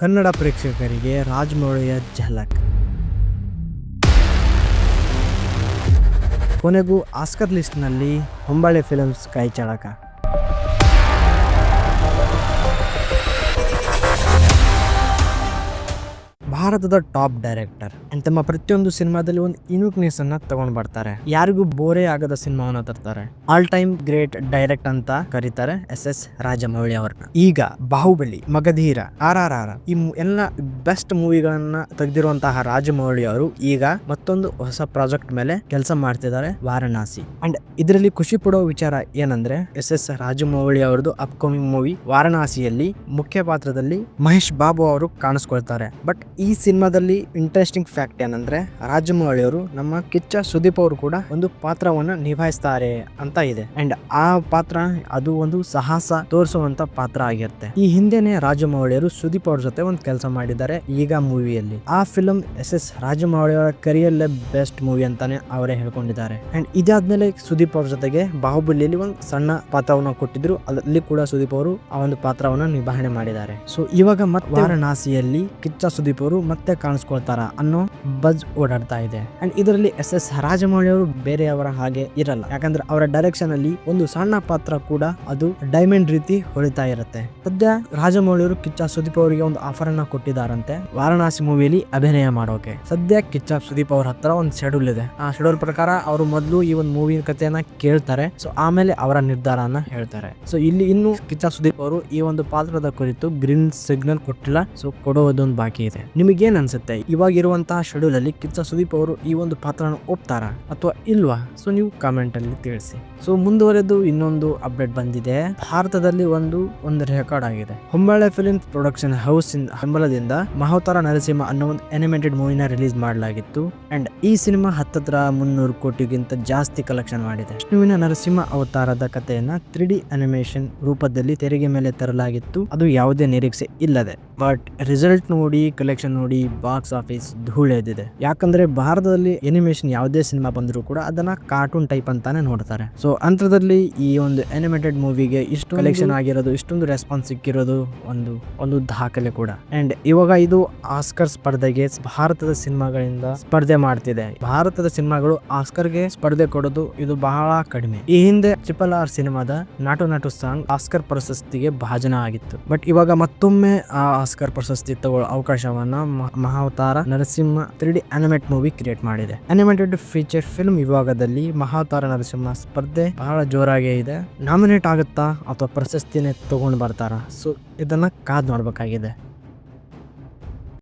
ಕನ್ನಡ ಪ್ರೇಕ್ಷಕರಿಗೆ ರಾಜ್ಮೌಳಿಯ ಝಲಕ್. ಕೊನೆಗೂ ಆಸ್ಕರ್ ಲಿಸ್ಟ್ನಲ್ಲಿ ಹೊಂಬಾಳೆ ಫಿಲಮ್ಸ್ ಕೈ ಚಳಕ. ಭಾರತದ ಟಾಪ್ ಡೈರೆಕ್ಟರ್. ಅಂಡ್ ತಮ್ಮ ಪ್ರತಿಯೊಂದು ಸಿನಿಮಾದಲ್ಲಿ ಒಂದು ಯುನಿಕ್ನೆಸ್ ಅನ್ನ ತಗೊಂಡ್ ಬರ್ತಾರೆ. ಯಾರಿಗೂ ಬೋರೇ ಆಗದ ಸಿನಿಮಾವನ್ನ ತರ್ತಾರೆ. ಆಲ್ ಟೈಮ್ ಗ್ರೇಟ್ ಡೈರೆಕ್ಟ್ ಅಂತ ಕರೀತಾರೆ ಎಸ್ ಎಸ್ ರಾಜಮೌಳಿ ಅವ್ರನ್ನ. ಈಗ Baahubali, Magadheera, R R R ಈ ಎಲ್ಲ ಬೆಸ್ಟ್ ಮೂವಿಗಳನ್ನ ತೆಗೆದಿರುವಂತಹ ರಾಜಮೌಳಿ ಅವರು ಈಗ ಮತ್ತೊಂದು ಹೊಸ ಪ್ರಾಜೆಕ್ಟ್ ಮೇಲೆ ಕೆಲಸ ಮಾಡ್ತಿದ್ದಾರೆ ವಾರಣಾಸಿ. ಅಂಡ್ ಇದರಲ್ಲಿ ಖುಷಿ ಪಡೋ ವಿಚಾರ ಏನಂದ್ರೆ ಎಸ್ ಎಸ್ ರಾಜಮೌಳಿ ಅವರದು ಅಪ್ಕಮಿಂಗ್ ಮೂವಿ ವಾರಣಾಸಿಯಲ್ಲಿ ಮುಖ್ಯ ಪಾತ್ರದಲ್ಲಿ ಮಹೇಶ್ ಬಾಬು ಅವರು ಕಾಣಿಸ್ಕೊಳ್ತಾರೆ. ಬಟ್ ಈ ಸಿನಿಮಾದಲ್ಲಿ ಇಂಟ್ರೆಸ್ಟಿಂಗ್ ಫ್ಯಾಕ್ಟ್ ಏನಂದ್ರೆ ರಾಜಮೌಳಿ ಅವರು ನಮ್ಮ ಕಿಚ್ಚ ಸುದೀಪ್ ಅವರು ಕೂಡ ಒಂದು ಪಾತ್ರವನ್ನ ನಿಭಾಯಿಸ್ತಾರೆ ಅಂತ ಇದೆ. ಅಂಡ್ ಆ ಪಾತ್ರ ಅದು ಒಂದು ಸಾಹಸ ತೋರಿಸುವಂತ ಪಾತ್ರ ಆಗಿರುತ್ತೆ. ಈ ಹಿಂದೆನೆ ರಾಜಮೌಳಿ ಅವರು ಸುದೀಪ್ ಅವ್ರ ಜೊತೆ ಒಂದು ಕೆಲಸ ಮಾಡಿದ್ದಾರೆ ಈಗ ಮೂವಿಯಲ್ಲಿ ಆ ಫಿಲಂ ಎಸ್ ಎಸ್ ರಾಜಮೌಳಿ ಅವರ ಕರಿಯಲ್ಲೇ ಬೆಸ್ಟ್ ಮೂವಿ ಅಂತಾನೆ ಅವರೇ ಹೇಳ್ಕೊಂಡಿದ್ದಾರೆ. ಅಂಡ್ ಇದಾದ್ಮೇಲೆ ಸುದೀಪ್ ಅವ್ರ ಜೊತೆಗೆ ಬಾಹುಬಲಿಯಲ್ಲಿ ಒಂದು ಸಣ್ಣ ಪಾತ್ರವನ್ನ ಕೊಟ್ಟಿದ್ರು. ಅಲ್ಲಿ ಕೂಡ ಸುದೀಪ್ ಅವರು ಆ ಒಂದು ಪಾತ್ರವನ್ನ ನಿಭಾವಣೆ ಮಾಡಿದ್ದಾರೆ. ಸೊ ಇವಾಗ ಮತ್ತೆ ವಾರಣಾಸಿಯಲ್ಲಿ ಕಿಚ್ಚ ಸುದೀಪ್ ಅವರು ಮತ್ತೆ ಕಾಣಿಸ್ಕೊಳ್ತಾರ ಅನ್ನೋ ಬಜ್ ಓಡಾಡ್ತಾ ಇದೆ. ಅಂಡ್ ಇದರಲ್ಲಿ ಎಸ್ ಎಸ್ ರಾಜಮೌಳಿ ಅವರು ಬೇರೆಯವರ ಹಾಗೆ ಇರಲ್ಲ. ಯಾಕಂದ್ರೆ ಅವರ ಡೈರೆಕ್ಷನ್ ಅಲ್ಲಿ ಒಂದು ಸಣ್ಣ ಪಾತ್ರ ಕೂಡ ಅದು ಡೈಮಂಡ್ ರೀತಿ ಹೊಳಿತಾ ಇರುತ್ತೆ. ಸದ್ಯ ರಾಜಮೌಳಿ ಅವರು ಕಿಚ್ಚ ಸುದೀಪ್ ಅವರಿಗೆ ಒಂದು ಆಫರ್ ಅನ್ನ ಕೊಟ್ಟಿದ್ದಾರಂತೆ ವಾರಣಾಸಿ ಮೂವಿಯಲ್ಲಿ ಅಭಿನಯ ಮಾಡೋಕೆ. ಸದ್ಯ ಕಿಚ್ಚ ಸುದೀಪ್ ಅವರ ಹತ್ರ ಒಂದು ಶೆಡ್ಯೂಲ್ ಇದೆ. ಆ ಶೆಡ್ಯೂಲ್ ಪ್ರಕಾರ ಅವರು ಮೊದಲು ಈ ಒಂದು ಮೂವಿ ಕಥೆಯನ್ನ ಕೇಳ್ತಾರೆ. ಸೊ ಆಮೇಲೆ ಅವರ ನಿರ್ಧಾರನ ಹೇಳ್ತಾರೆ. ಸೊ ಇಲ್ಲಿ ಇನ್ನು ಕಿಚ್ಚ ಸುದೀಪ್ ಅವರು ಈ ಒಂದು ಪಾತ್ರದ ಕುರಿತು ಗ್ರೀನ್ ಸಿಗ್ನಲ್ ಕೊಟ್ಟಿಲ್ಲ. ಸೊ ಕೊಡೋದೊಂದು ಬಾಕಿ ಇದೆ. ನಿಮಗೇನ್ ಅನ್ಸುತ್ತೆ ಇವಾಗ ಇರುವಂತಹ ಶೆಡ್ಯೂಲ್ ಅಲ್ಲಿ ಕಿಚ್ಚ ಸುದೀಪ್ ಅವರು ಈ ಒಂದು ಪಾತ್ರನ ಒಪ್ತಾರಾ ಅಥವಾ ಇಲ್ವಾ? ಸೊ ನೀವು ಕಾಮೆಂಟ್ ಅಲ್ಲಿ ತಿಳಿಸಿ. ಸೊ ಮುಂದುವರೆದು ಇನ್ನೊಂದು ಅಪ್ಡೇಟ್ ಬಂದಿದೆ. ಭಾರತದಲ್ಲಿ ಒಂದು ಒಂದು ರೆಕಾರ್ಡ್ ಆಗಿದೆ. ಹೊಂಬಾಳೆ ಫಿಲ್ಮ್ ಪ್ರೊಡಕ್ಷನ್ ಹೌಸ್ ಬೆಂಬಲದಿಂದ ಮಹಾವತಾರ ನರಸಿಂಹ ಅನ್ನೋ ಒಂದು ಅನಿಮೇಟೆಡ್ ಮೂವಿನ ರಿಲೀಸ್ ಮಾಡಲಾಗಿತ್ತು. ಅಂಡ್ ಈ ಸಿನಿಮಾ ಹತ್ತತ್ರ ಮುನ್ನೂರು ಕೋಟಿಗಿಂತ ಜಾಸ್ತಿ ಕಲೆಕ್ಷನ್ ಮಾಡಿದೆ. ವಿಷ್ಣುವಿನ ನರಸಿಂಹ ಅವತಾರದ ಕಥೆಯನ್ನ ತ್ರೀ ಡಿ ಅನಿಮೇಷನ್ ರೂಪದಲ್ಲಿ ತೆರಿಗೆ ಮೇಲೆ ತರಲಾಗಿತ್ತು. ಅದು ಯಾವುದೇ ನಿರೀಕ್ಷೆ ಇಲ್ಲದೆ. ಬಟ್ ರಿಸಲ್ಟ್ ನೋಡಿ ಕಲೆಕ್ಷನ್ ನೋಡಿ ಬಾಕ್ಸ್ ಆಫೀಸ್ ಧೂಳೆದಿದೆ ಯಾಕಂದ್ರೆ ಭಾರತದಲ್ಲಿ ಅನಿಮೇಷನ್ ಯಾವುದೇ ಸಿನಿಮಾ ಬಂದರೂ ಕೂಡ ಅದನ್ನ ಕಾರ್ಟೂನ್ ಟೈಪ್ ಅಂತಾನೆ ನೋಡ್ತಾರೆ. ಸೊ ಅಂತರದಲ್ಲಿ ಈ ಒಂದು ಅನಿಮೇಟೆಡ್ ಮೂವಿಗೆ ಇಷ್ಟು ಕಲೆಕ್ಷನ್ ಆಗಿರೋದು, ಇಷ್ಟೊಂದು ರೆಸ್ಪಾನ್ಸ್ ಸಿಕ್ಕಿರೋದು ಒಂದು ಒಂದು ದಾಖಲೆ ಕೂಡ. ಅಂಡ್ ಇವಾಗ ಇದು ಆಸ್ಕರ್ ಸ್ಪರ್ಧೆಗೆ ಭಾರತದ ಸಿನಿಮಾಗಳಿಂದ ಸ್ಪರ್ಧೆ ಮಾಡ್ತಿದೆ. ಭಾರತದ ಸಿನಿಮಾಗಳು ಆಸ್ಕರ್ಗೆ ಸ್ಪರ್ಧೆ ಕೊಡೋದು ಇದು ಬಹಳ ಕಡಿಮೆ. ಈ ಹಿಂದೆ ಟ್ರಿಪಲ್ ಆರ್ ಸಿನಿಮಾದ ನಾಟು ನಾಟು ಸಾಂಗ್ ಆಸ್ಕರ್ ಪ್ರಶಸ್ತಿಗೆ ಭಾಜನ ಆಗಿತ್ತು ಬಟ್ ಇವಾಗ ಮತ್ತೊಮ್ಮೆ ಆ ಆಸ್ಕರ್ ಪ್ರಶಸ್ತಿ ತಗೊಳ್ಳೋ ಅವಕಾಶವನ್ನ Mahavatara Narasimha three D animate movie create ಮಾಡಿದೆ. ಅನಿಮೇಟೆಡ್ ಫೀಚರ್ ಫಿಲ್ಮ್ ವಿಭಾಗದಲ್ಲಿ ಮಹಾವತಾರ ನರಸಿಂಹ ಸ್ಪರ್ಧೆ ಬಹಳ ಜೋರಾಗೇ ಇದೆ. ನಾಮಿನೇಟ್ ಆಗುತ್ತಾ ಅಥವಾ ಪ್ರಶಸ್ತಿನೇ ತಗೊಂಡು ಬರ್ತಾರ? ಸೊ ಇದನ್ನ ಕಾದ್ ನೋಡ್ಬೇಕಾಗಿದೆ.